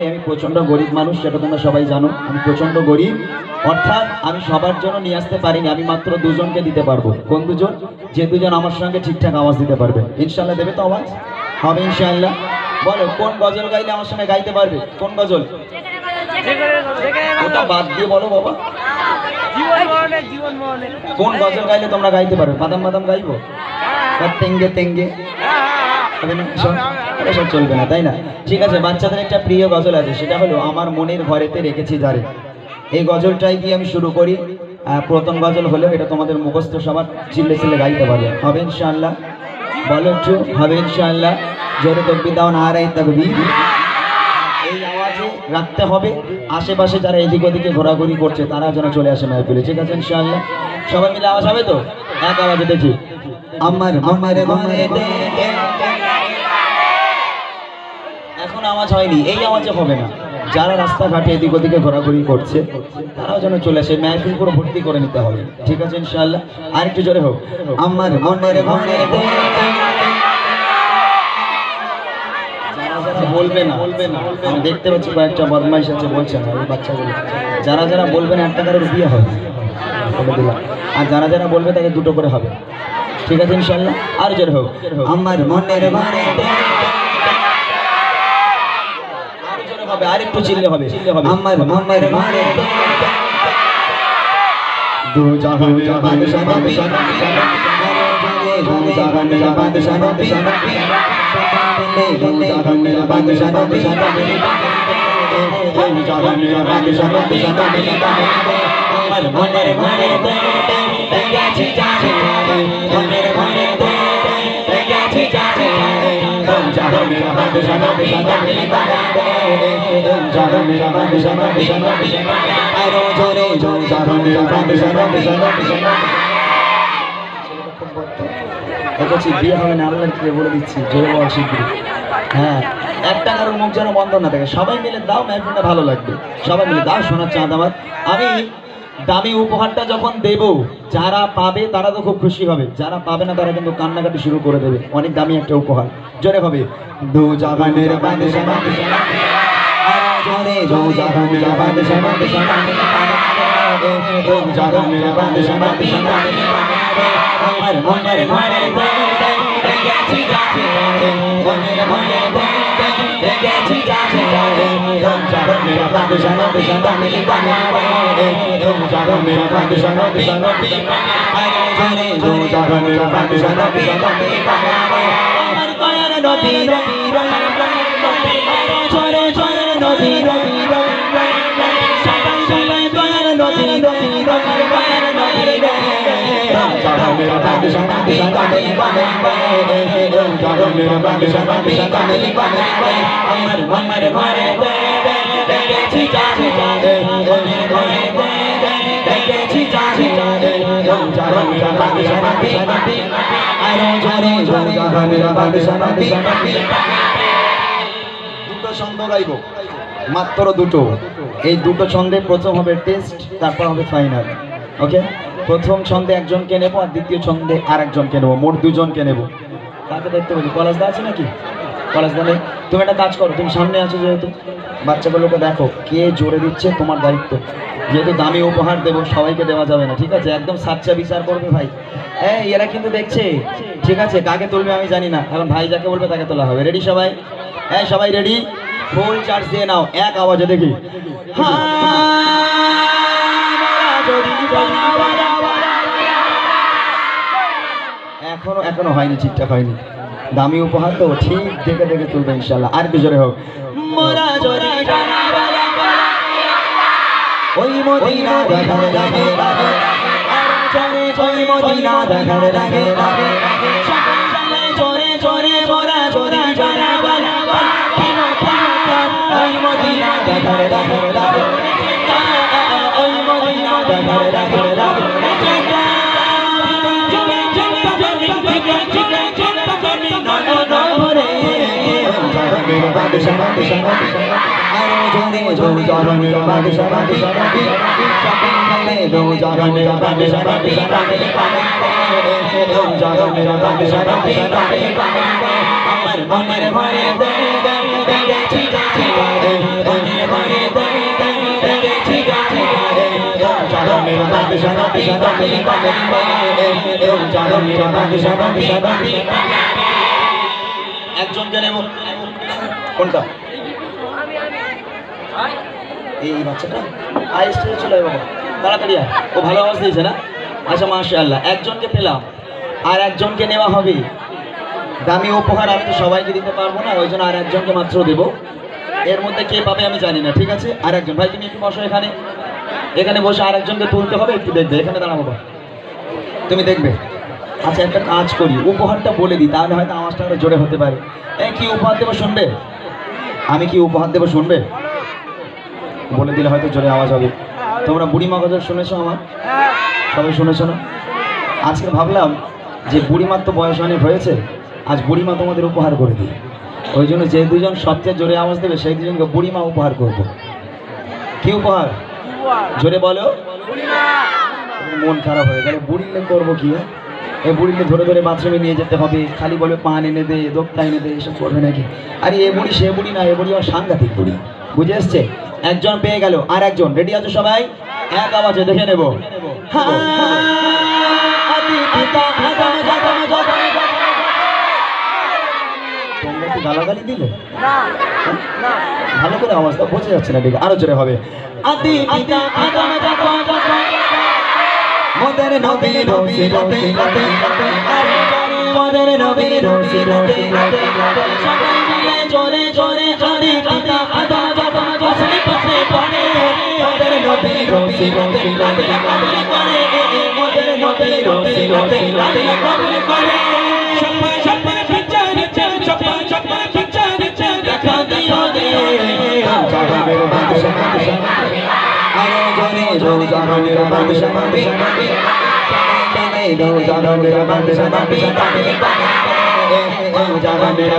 আমি প্রচণ্ড গরিব মানুষ, সেটা তোমরা সবাই জানো। আমি প্রচণ্ড গরিব। অর্থাৎ আমি সবার জন্য নিয়ে আসতে পারিনি, আমি মাত্র দুজনকে দিতে পারব। কোন দুজন? যে দুজন আমার সঙ্গে ঠিকঠাক আওয়াজ দিতে পারবে। ইনশাল্লাহ দেবে তো আওয়াজ? হবে ইনশাল্লাহ বলো, কোন গজল গাইলে আমার সঙ্গে গাইতে পারবে? কোন গজল? ওটা বাদ দিয়ে বলো বাবা। কোন গজল গাইলে তোমরা গাইতে পারবে? বাদাম বাদাম গাইবো? তেঙ্গে তেঙ্গে। এসব চলবে না, তাই না? ঠিক আছে, বাচ্চাদের একটা প্রিয় গজল আছে, সেটা হলো, আমার মনের ঘরেতে রেখেছি যারে এই গজলটাই দিয়ে আমি শুরু করি। প্রথম গজল হলেও এটা তোমাদের মুখস্থ সবার চিল্লে চিল্লে গাইতে পারবে। হবে ইনশাআল্লাহ। বলো একটু, হবে ইনশাআল্লাহ। জোরে তকবি দাও না, আর এই তকবি এই আওয়াজে রাখতে হবে। আশেপাশে যারা এদিক ওদিকে ঘোরাঘুরি করছে তারা যেন চলে আসে মাহফিলে ঠিক আছে, ইনশাআল্লাহ। সবাই মিলে আওয়াজ হবে তো? এক আওয়াজে দেখি। আমার আমার ঘরেতে এখন আওয়াজ হয়নি, এই আওয়াজে হবে না। যারা রাস্তাঘাটে এদিক ওদিকে ঘোরাঘুরি করছে, তারাও যেন চলে আসে, মাহফিল পুরো ভর্তি করে নিতে হবে। ঠিক আছে, ইনশাআল্লাহ? আর একটু জোরে হোক। আমার মনের যারা বলবে না, আমি দেখতে পাচ্ছি কয়েকটা বদমাইশ আছে, বলছে যারা যারা বলবে না, একটা কারোর বিয়ে হবে আর যারা যারা বলবে তাকে দুটো করে হবে। ঠিক আছে ইনশাল্লাহ আর জোর হোক। আমার মনের ঘরেতে আরও জোরে হবে আর একটু চিল্লে হবে আমার মনের ঘরেতে দু দু জাহানের বাদশা বাদশা দু জাহানের বাদশা বাদশা দু জাহানের বাদশা বাদশা আমার মনের ঘরেতে বলে দিচ্ছি জোরে হ্যাঁ একটা মুখ যেন বন্ধ না সবাই মিলে দাও ভালো লাগবে সবাই মিলে দাও সোনার চাঁদ আমার আমি দামি উপহারটা যখন দেব, যারা পাবে তারা তো খুব খুশি হবে। যারা পাবে না তারা কিন্তু কান্নাকাটি শুরু করে দেবে। অনেক দামি একটা উপহার। জোরে হবে মনের ঘরে চারণ মেরা বাদশা বাদশা বাদশা বাদশা রং চারণ মেরা বাদশা বাদশা বাদশা আরে রং চারণ মেরা বাদশা বাদশা বাদশা আমার দয়ার নবী নবী চরে চরে নবী নবী সবাই বাদশা বাদশা আরও জোরে জোরে মেরা বাদশা বাদশা দুটো ছন্দ গাইব। মাত্র দুটো। এই দুটো ছন্দে প্রথম হবে টেস্ট, তারপর হবে ফাইনাল। ওকে? প্রথম ছন্দে একজনকে নেব আর দ্বিতীয় ছন্দে আর একজনকে নেব। মোট দুজনকে নেব। কাকে দেখতে বলি? কলেজদা আছে নাকি? কলেজদা নেই। তুমি একটা কাজ করো, তুমি সামনে আছো যেহেতু। বাচ্চাগুলোকে দেখো, কে জোরে দিচ্ছে তোমার দায়িত্ব। যেহেতু দামি উপহার দেবো, সবাইকে দেওয়া যাবে না। ঠিক আছে? একদম সাচ্চা বিচার করবে ভাই। হ্যাঁ এরা কিন্তু দেখছে। ঠিক আছে? কাকে তুলবে আমি জানি না। এখন ভাই যাকে বলবে তাকে তোলা হবে। রেডি সবাই? হ্যাঁ সবাই রেডি ফুল চার্জ দিয়ে নাও। এক আওয়াজে দেখি। এখনও এখনও হয়নি ঠিকঠাক হয়নি। দামি উপহার তো ঠিক দেখে দেখে তুলবে ইনশাল্লাহ আর কি জোরে হোক। ওই মদিনা দেখার লাগে। ওই মদিনা দেখার লাগে। চলে চলে মোরা জোরে জোরে বলা। ওই মদিনা দেখার লাগে। লাগে ওই মদিনা দেখার লাগে। একজন জানে কোনটা? এই বাচ্চাটা? আই স্টেজে চলে আয় বাবা। তাড়াতাড়ি আয়। ও ভালো আওয়াজ দিয়েছে না? আচ্ছা মাশাআল্লাহ। একজনকে পেলাম। আর একজনকে নেওয়া হবে। দামি উপহার আমি তো সবাইকে দিতে পারব না ওই জন্য আর একজনকে মাত্র দেব। এর মধ্যে কে পাবে আমি জানি না ঠিক আছে? আর একজন। ভাই তুমি একটু বসো এখানে। এখানে বসে আর একজনকে তুলতে হবে একটু দেখবে। এখানে দাঁড়াবো তুমি দেখবে। আচ্ছা একটা কাজ করি। উপহারটা বলে দিই তাহলে হয়তো আওয়াজটা জোরে হতে পারে। এই কি উপহার দেবো শুনবে? আমি কি উপহার দেবো শুনবে? বলে দিলে হয়তো জোরে আওয়াজ হবে। তোমরা বুড়িমা গজল শুনেছো আমার? সবাই শুনেছো না? আজকে ভাবলাম যে বুড়িমার তো বয়স অনেক হয়েছে আজ বুড়িমা তোমাদের উপহার করে দিই। ওই জন্য যে দুজন সবচেয়ে জোরে আওয়াজ দেবে সেই দুজনকে বুড়িমা উপহার করব। কি উপহার? জোরে বলো। মন খারাপ হয়ে গেলে। বুড়িলে করব কি হ্যাঁ? এ বুড়িলে ধরে ধরে বাথরুমে নিয়ে যেতে হবে খালি বলে পান এনে দে দোক্তা এনে দে এসব করবে নাকি আরে এ বুড়ি সে বুড়ি না এ বুড়ি আমার সাংঘাতিক বুড়ি বুঝে এসছে একজন পেয়ে গেল আর একজন রেডি আছো সবাই এক আওয়াজে দেখে নেব হ্যাঁ, গালাগালি দিলে ভালো করে আওয়াজটা বোঝা যাচ্ছে না ঠিক আরও জোরে হবে আদি পিতা আদম মোদের নবী রসি রসি রসি আরে জানি মোদের নবী রসি রসি রসি সবাই মিলে জোরে জোরে আদি পিতা আদম জাদম জসনি পথে পড়ে। মোদের নবী রসি রসি রসি কবুল করে মোদের নবী রসি রসি রসি কবুল করে জনে জো জাহানের